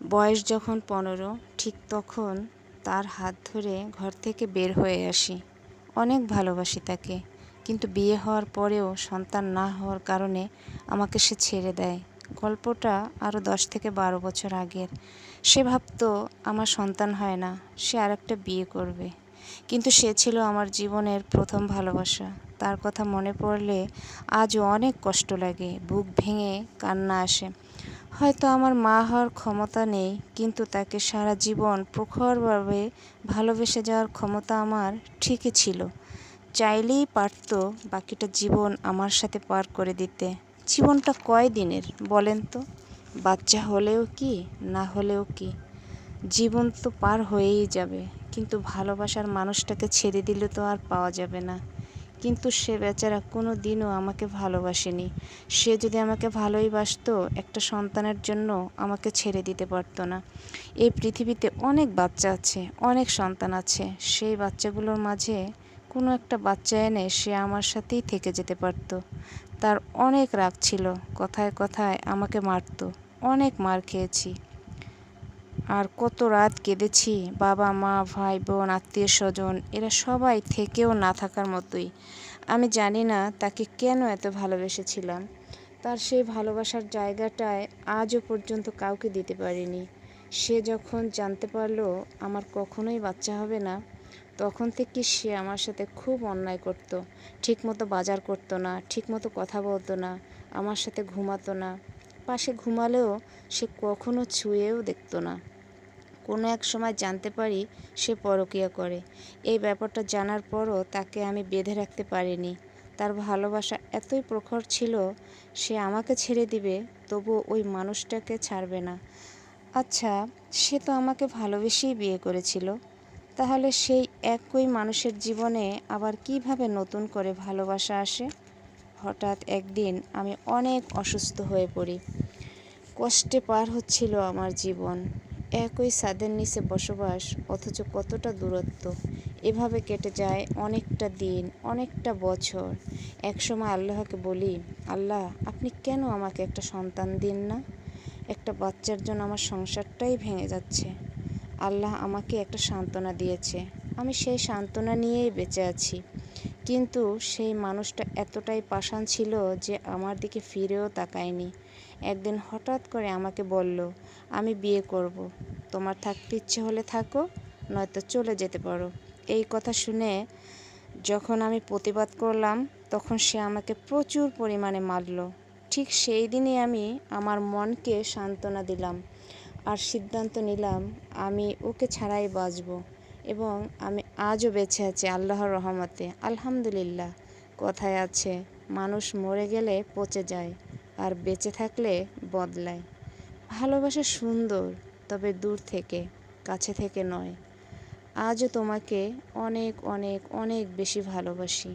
বয়স যখন পনেরো, ঠিক তখন তার হাত ধরে ঘর থেকে বের হয়ে আসি। অনেক ভালোবাসি তাকে, কিন্তু বিয়ে হওয়ার পরেও সন্তান না হওয়ার কারণে আমাকে সে ছেড়ে দেয়। গল্পটা আরও দশ থেকে বারো বছর আগের। সে ভাবতো, আমার সন্তান হয় না, সে আর একটা বিয়ে করবে। কিন্তু সে ছিল আমার জীবনের প্রথম ভালোবাসা। তার কথা মনে পড়লে আজও অনেক কষ্ট লাগে, বুক ভেঙে কান্না আসে। হয়তো আমার মা হওয়ার ক্ষমতা নেই, কিন্তু তাকে সারা জীবন প্রখরভাবে ভালোবেসে যাওয়ার ক্ষমতা আমার ঠিকই ছিল। চাইলেই পারত বাকিটা জীবন আমার সাথে পার করে দিতে। জীবনটা কয় দিনের, বলেন তো? বাচ্চা হলেও কি, না হলেও কি? জীবন তো পার হয়েই যাবে, কিন্তু ভালোবাসার মানুষটাকে ছেড়ে দিলে তো আর পাওয়া যাবে না। কিন্তু সে বেচারা কোনো দিনও আমাকে ভালোবাসেনি। সে যদি আমাকে ভালোই বাসতো, একটা সন্তানের জন্য আমাকে ছেড়ে দিতে পারতো না। এই পৃথিবীতে অনেক বাচ্চা আছে, অনেক সন্তান আছে। সেই বাচ্চাগুলোর মাঝে কোনো একটা বাচ্চা এনে সে আমার সাথেই থেকে যেতে পারতো। তার অনেক রাগ ছিল, কথায় কথায় আমাকে মারতো। অনেক মার খেয়েছি। আর কত রাত কেঁদেছি, বাবা, মা, ভাই, বোন, আত্মীয় স্বজন, এরা সবাই থেকেও না থাকার মতোই। আমি জানি না তাকে কেন এত ভালোবেসেছিলাম। তার সেই ভালোবাসার জায়গাটায় আজও পর্যন্ত কাউকে দিতে পারিনি। সে যখন জানতে পারল আমার কখনোই বাচ্চা হবে না, তখন থেকে সে আমার সাথে খুব অন্যায় করতো। ঠিকমতো বাজার করতো না, ঠিকমতো কথা বলতো না, আমার সাথে ঘুমাতো না। পাশে ঘুমালেও সে কখনো ছুঁয়েও দেখতো না। কোনো এক সময় জানতে পারি সে পরকিয়া করে। এই ব্যাপারটা জানার পরও তাকে আমি বেঁধে রাখতে পারিনি। তার ভালোবাসা এতই প্রখর ছিল, সে আমাকে ছেড়ে দিবে তবু ওই মানুষটাকে ছাড়বে না। আচ্ছা সে তো আমাকে ভালোবেসেই বিয়ে করেছিল। তাহলে সেই একই মানুষের জীবনে আবার কীভাবে নতুন করে ভালোবাসা আসে? হঠাৎ একদিন আমি অনেক অসুস্থ হয়ে পড়ি। কষ্টে পার হচ্ছিল আমার জীবন। একই ছাদের নিচে বসবাস, অথচ কতটা দূরত্ব। এভাবে কেটে যায় অনেকটা দিন, অনেকটা বছর। একসময় আল্লাহকে বলি, আল্লাহ, আপনি কেন আমাকে একটা সন্তান দিন না? একটা বাচ্চার জন্য আমার সংসারটাই ভেঙে যাচ্ছে। আল্লাহ আমাকে একটা সান্ত্বনা দিয়েছে। আমি সেই সান্ত্বনা নিয়েই বেঁচে আছি। কিন্তু সেই মানুষটা এতটাই পাষাণ ছিল যে আমার দিকে ফিরেও তাকায়নি। একদিন হঠাৎ করে আমাকে বলল, আমি বিয়ে করব। তোমার থাকতে ইচ্ছে হলে থাকো, নয়তো চলে যেতে পারো। এই কথা শুনে যখন আমি প্রতিবাদ করলাম, তখন সে আমাকে প্রচুর পরিমাণে মারল। ঠিক সেই দিনই আমি আমার মনকে সান্ত্বনা দিলাম আর সিদ্ধান্ত নিলাম, আমি ওকে ছাড়াই বাঁচব। এবং আমি আজও বেঁচে আছি আল্লাহর রহমতে। আলহামদুলিল্লাহ। কথায় আছে, মানুষ মরে গেলে পচে যায়, আর বেঁচে থাকলে বদলায়। ভালোবাসা সুন্দর, তবে দূর থেকে, কাছে থেকে নয়। আজও তোমাকে অনেক অনেক অনেক বেশি ভালোবাসি।